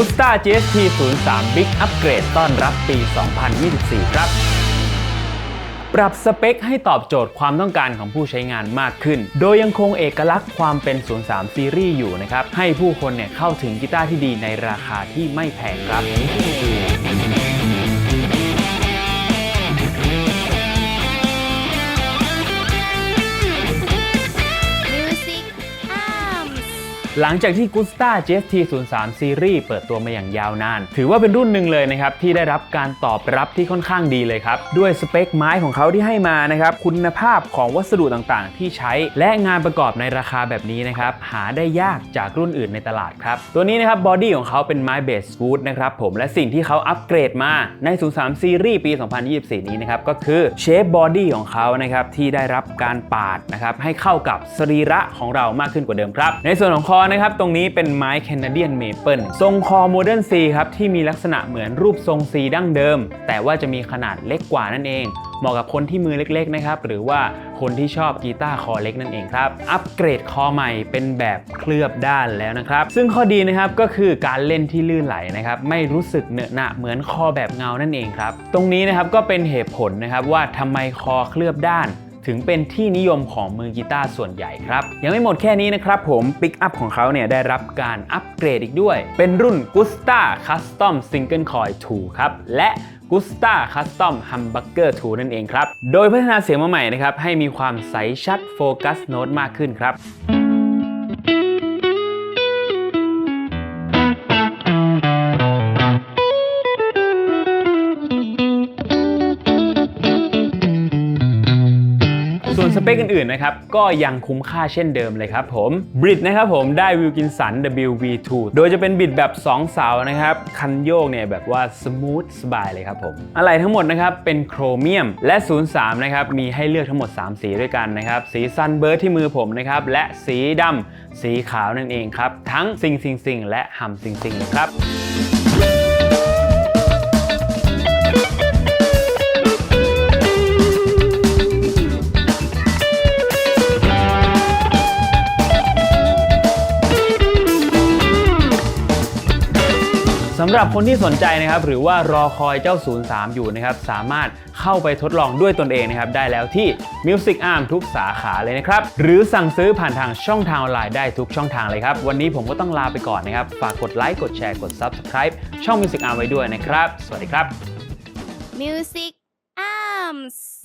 g u s t a GST 03 Big Upgrade ต้อนรับปี 2024 ครับ ปรับสเปคให้ตอบโจทย์ความต้องการของผู้ใช้งานมากขึ้น โดยยังคงเอกลักษณ์ความเป็น 03 ซีรีส์อยู่นะครับ ให้ผู้คนเนี่ยเข้าถึงกีตาร์ที่ดีในราคาที่ไม่แพงครับ หลังจากที่ Gusta GST 03 Series เปิดตัวมาอย่างยาวนาน ถือว่าเป็นรุ่นหนึ่งเลยนะครับ ที่ได้รับการตอบรับที่ค่อนข้างดีเลยครับ ด้วยสเปคไม้ของเขาที่ให้มานะครับ คุณภาพของวัสดุต่างๆ ที่ใช้ และงานประกอบในราคาแบบนี้นะครับ หาได้ยากจากรุ่นอื่นในตลาดครับ ตัวนี้นะครับบอดี้ของเขาเป็นไม้เบสวูดนะครับผมและสิ่งที่เขาอัปเกรดมาใน 03 Series ปี 2024 นี้นะครับก็คือเชฟบอดี้ของเขานะครับที่ได้รับการปาดนะครับให้เข้ากับสรีระของเรามากขึ้นกว่าเดิมครับ ในส่วนของคอนะครับ ตรงนี้เป็นไม้แคนาเดียนเมเปิลทรงคอโมเดิร์นซีครับ ที่มีลักษณะเหมือนรูปทรงซีดั้งเดิม แต่ว่าจะมีขนาดเล็กกว่านั่นเองเหมาะกับคนที่มือเล็กๆนะครับ หรือว่าคนที่ชอบกีตาร์คอเล็กนั่นเองครับ อัปเกรดคอใหม่เป็นแบบเคลือบด้านแล้วนะครับ ซึ่งข้อดีนะครับก็คือการเล่นที่ลื่นไหลนะครับ ไม่รู้สึกเหนอะหนะเหมือนคอแบบเงานั่นเองครับ ตรงนี้นะครับก็เป็นเหตุผลนะครับว่าทำไมคอเคลือบด้าน ถึงเป็นที่นิยมของมือกีตาร์ส่วนใหญ่ครับ ยังไม่หมดแค่นี้นะครับผมปิกอัพของเขาเนี่ยได้รับการอัปเกรดอีกด้วย เป็นรุ่น Gusta Custom Single Coil 2 ครับ และ Gusta Custom Humbucker 2นั่นเองครับ โดยพัฒนาเสียงมาใหม่นะครับ ให้มีความใสชัดโฟกัสโน้ตมากขึ้นครับ วนสเปคอื่นๆนะครับก็ยังคุ้มค่าเช่นเดิมเลยครับผมบริดนะครับผมได้วิลกินสัน WV2 โดยจะเป็นบิดแบบ 2 เสานะครับ คันโยกเนี่ยแบบว่าสมูทสบายเลยครับผมอะไรทั้งหมดนะครับเป็นโครเมียมและ 03 นะครับ มีให้เลือกทั้งหมด 3 สีด้วยกันนะครับ สีซันเบิร์ดที่มือผมนะครับ และสีดำสีขาวนั่นเองครับ ทั้งซิงซิงซิงและฮัมซิงซิงครับ สำหรับคนที่สนใจนะครับหรือว่ารอคอยเจ้า 03 อยู่นะครับสามารถเข้าไปทดลองด้วยตนเองนะครับได้แล้วที่ Music Arm ทุกสาขาเลยนะครับหรือสั่งซื้อผ่านทางช่องทางออนไลน์ได้ทุกช่องทางเลยครับ วันนี้ผมก็ต้องลาไปก่อนนะครับ ฝากกดไลค์กดแชร์กด Subscribe ช่อง Music Arm ไว้ด้วยนะครับ สวัสดีครับ Music Arms